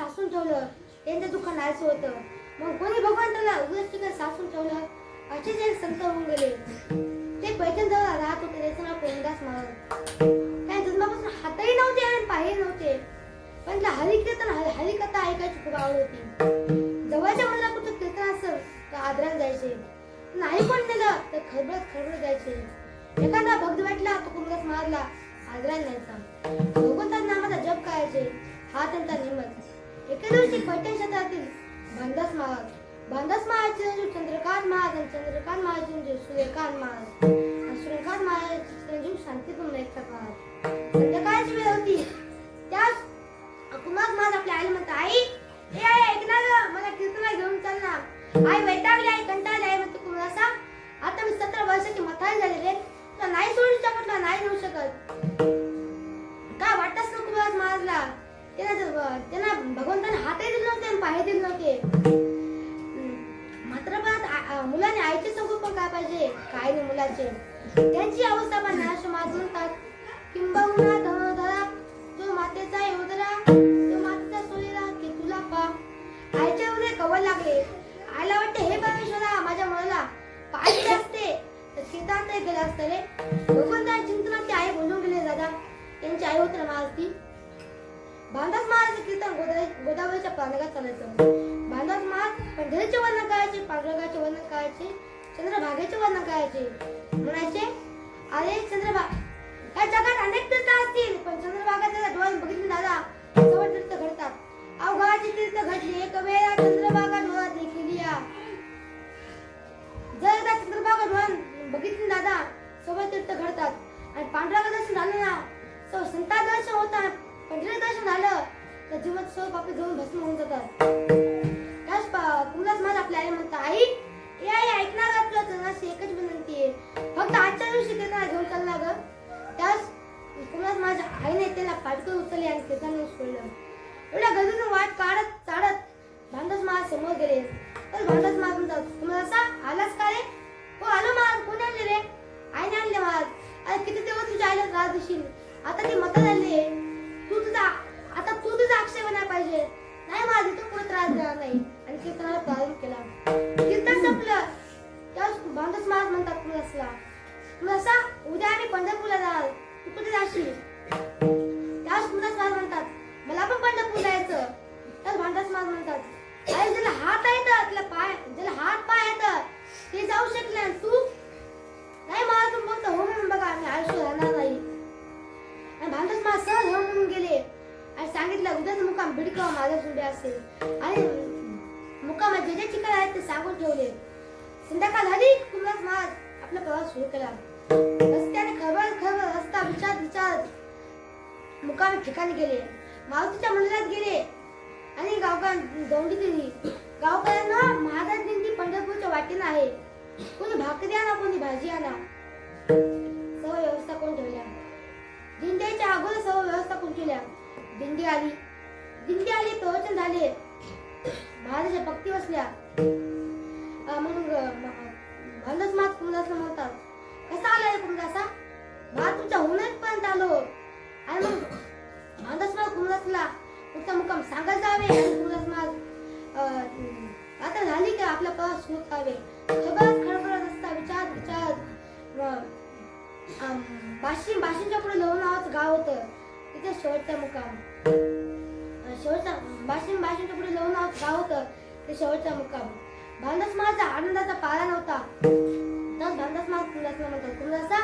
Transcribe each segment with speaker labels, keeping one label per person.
Speaker 1: सासून ठेवलं. त्यांचं दुःख नाहीचं होतं. मग कोणी भगवंताला उगाच ठिकाणी सासून ठेवलं? असेच एक संत होऊन गेले. ते पैठणजवळ राहत होते त्याचं नाव प्रेमदास महाराज. त्या जन्मापासून हातही नव्हते आणि पायही नव्हते. पण त्या हरिकीर्तन हरिकथा ऐकायची खूप आवड होती. जवळच्या मुलाला कुठं कीर्तन असं तर आदराला जायचे. नाही कोण नेलं तर खळबळत खळबळत जायचे. एखादा भक्त भेटला तो कुंभदास मारला आदराला न्यायचा. भगवंताच्या नामाचा जप करायचे. हा त्यांचा नियमच. एके दिवशी पैठण क्षेत्रातील बंदस महाराज बंदस महाराजचे चंद्रकांत महाराज आणि चंद्रकांत महाराज सूर्यकांत महाराज. आणि सूर्यकांत महाराज चिरंजीव शांतीपूर्ण एकटा महाराज संध्याकाळची वेळ होती. त्याच कुमार महाराज आपल्या आईला म्हणतात आई ए आई ऐक ना मला कीर्तनाला घेऊन चाल ना. आई वैतागली आई कंटाळली आई म्हणते सांग आता मी सतरा वर्षाची म्हातारी झालेली रे तुला नाही सोडू शकत ना नाही नेऊ शकत. भगवंताने हातही दिले नव्हते आणि पाय दिले नव्हते. मात्र पण मुलाने आईचे संगोपन काय पाहिजे? काय नाही मुलाचे. त्यांची अवस्था पण नाश माजून तात किंबहुना धरा जो मातेचा आहे करायचं पानगात चालायचं पंढरीचे वर्णन करायचे पांडुरंगाचे वर्णन करायचे चंद्रभागेचे वर्णन करायचे म्हणायचे अरे चंद्रभाग या जगात अनेक तीर्थ असतील पण चंद्रभागाच्या डोळे बघितले दादा. सर्व तीर्थ घडतात. अवघाची तीर्थ घडली एक वेळा चंद्रभागा डोळा देखील या जर एकदा चंद्रभागा डोळा बघितले दादा सर्व तीर्थ घडतात. आणि पांडुरंग दर्शन झालं ना सो संता दर्शन होता पंढरी दर्शन झालं. तर जीवन सर्व पापी घेऊन भस्म होऊन जातात. त्याच कुमलाच माझ्या आपल्या आई म्हणतात आई ए आई ऐकणार आपलं चरणाशी एकच विनंती आहे. फक्त आजच्या दिवशी त्यांना घेऊन चालला ग. त्याच कुमलाच माझ्या आईने त्याला पाटकर उचलले आणि कीर्तन सोडलं. एवढ्या गजून वाट काढत चाडत भांडस महाराज समोर गेले. तर भांडस महाराज म्हणतात तुम्हाला असा आलास का रे? हो आलो महाराज कोणी आणले रे? आईने आणले महाराज अरे किती दिवस तुझ्या आईला त्रास देशील? आता ती मत झाली. तर म्हणतात. अरे ज्याला हात आहे तर त्याला पाय ज्याला हात पाय आहेत ते जाऊ शकले तू नाही मला तुम्ही बोलतो हो म्हणून बघा आम्ही आयुष्य राहणार नाही. आणि भांडत मला सहज हो म्हणून गेले. आणि सांगितलं उद्याच मुकाम बिडकाव माझ्या सुडे असेल. आणि मुकाम जे जे ठिकाण आहेत ते सांगून ठेवले. संध्याकाळ झाली कुमार महाराज आपला प्रवास सुरू केला. रस्त्याने खबर खबर रस्ता विचार विचार. मुकामी ठिकाणी गेले. मारुतीच्या मंदिरात गेले. आणि गावकर दौंडी दिली गावकऱ्यांना महाराज दिंडी पंढरपूरच्या वाटेनं आहे. कोणी भाकरी आणा कोणी भाजी आणा. सर्व व्यवस्था कोण ठेवल्या. दिंड्याच्या अगोदर सर्व व्यवस्था कोण केल्या दिंडी आली. दिंडी आली प्रवचन झाले. महाराजाच्या भक्ती बसल्या. मग मग म्हणूनच मात असं म्हणतात कसा आलाय कुमदासा भात तुमच्या होणार पण प्रवास सुरू करावे सगळं खडखडत असता विचार विचार. मग, अं, पुढे लोह नावाचं गाव होतं. तिथे शेवटचा मुकाम. शेवटचा बाशिंग बाशिंगच्या पुढे लोह नावाचं गाव होतं. ते शेवटचा मुकाम. भांडस माझा आनंदाचा पारा नव्हता. तर भांडस माझ कुंदासला म्हणतात कुंदासा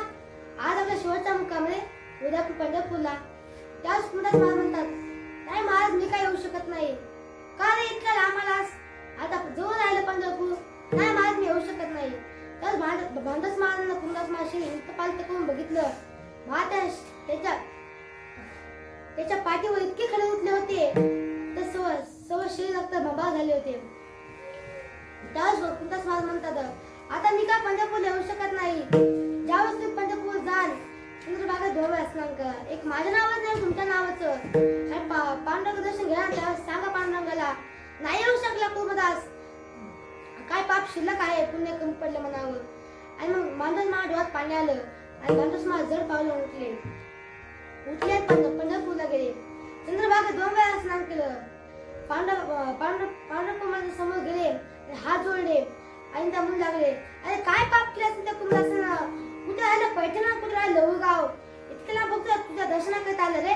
Speaker 1: आज आपला शेवटचा मुक्काम रे उद्या पंढरपूरला. त्याच कुंदास महाराज म्हणतात नाही महाराज मी काय येऊ शकत नाही. का रे इतक्या लांब आलास? नाही माझ मी येऊ शकत नाही. त्याच भांड भांडस महाराजांना कुंदास महाराज इंतपाल करून बघितलं? महाराज त्याच्या त्याच्या पाठीवर इतके खडे उठले होते. तर सव सव शरीर रक्त बंबाळ झाले होते. त्यावेळेस कुंदास महाराज म्हणतात आता मी काय पंढरपूर येऊ शकत नाही. ज्यावेळेस तुम्ही पंढरपूर जाल चंद्रभागा दोन असणार. एक माझ्या नावाचं नाही तुमच्या नावाचं. आणि पांडुरंग दर्शन घ्या त्यावेळेस सांगा पांडुरंगाला. नाही येऊ शकला कुर्मदास काय पाप शिल्लक आहे? पुण्य कमी पडलं म्हणावं. आणि मग मांडस माझ्या डोळ्यात पाणी आलं. आणि मांडस महाराज जड पावलं उठले. उठले पंढरपूरला गेले. चंद्रभागा दोन वेळा स्नान केलं. पांडव पांडव पांडव समोर गेले हात जोडले. आणि त्या म्हणू लागले अरे काय पाप केलं असेल त्या कुमाराचं? कुठे राहिलं? पैठणा कुठे राहिलं? लवगाव इतक्याला बघतो तुझ्या दर्शना करता आलं रे.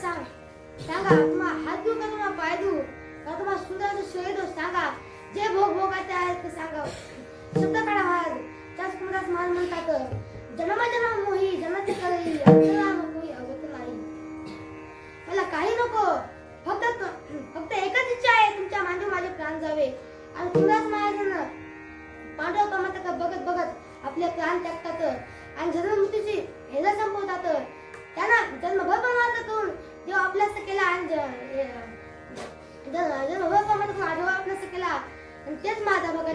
Speaker 1: सांग. सांगा तुम्हा हात देऊ का तुम्हाला पाय देऊ का तुम्हाला सुंदर असं शिवाय देऊ सांगा. जे भोग भोगायचे आहेत ते सांगा. शब्द काढा महाराज त्याच कुणाच महाराज म्हणतात जन्म जन्म मोही जन्मते करी अंतराम कोई अवत नाही. मला काही नको. फक्त फक्त एकच इच्छा आहे तुमच्या मांडी माझे प्राण जावे. आणि तुलाच महाराजांना पांडव कामात बघत बघत आपले प्राण त्यागतात. आणि जन्म हेला संपवतात. त्यांना जन्मभर प्रमाणात करून देव आपल्यास केला आणि ज- हे, केला आणि तेच माझा बघा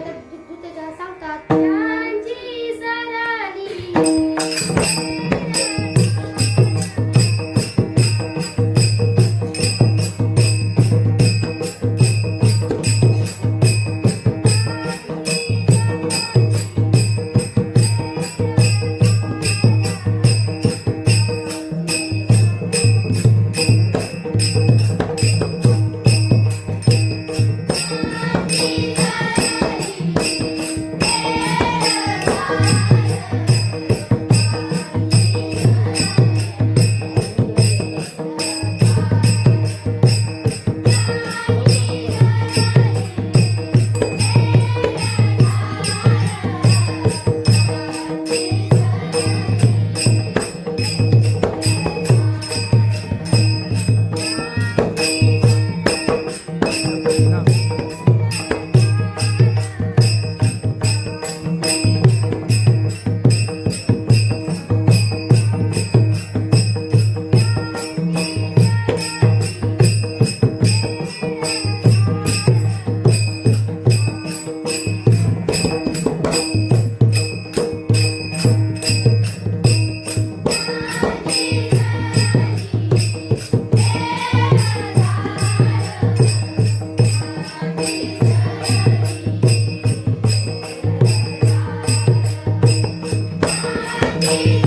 Speaker 1: Thank you.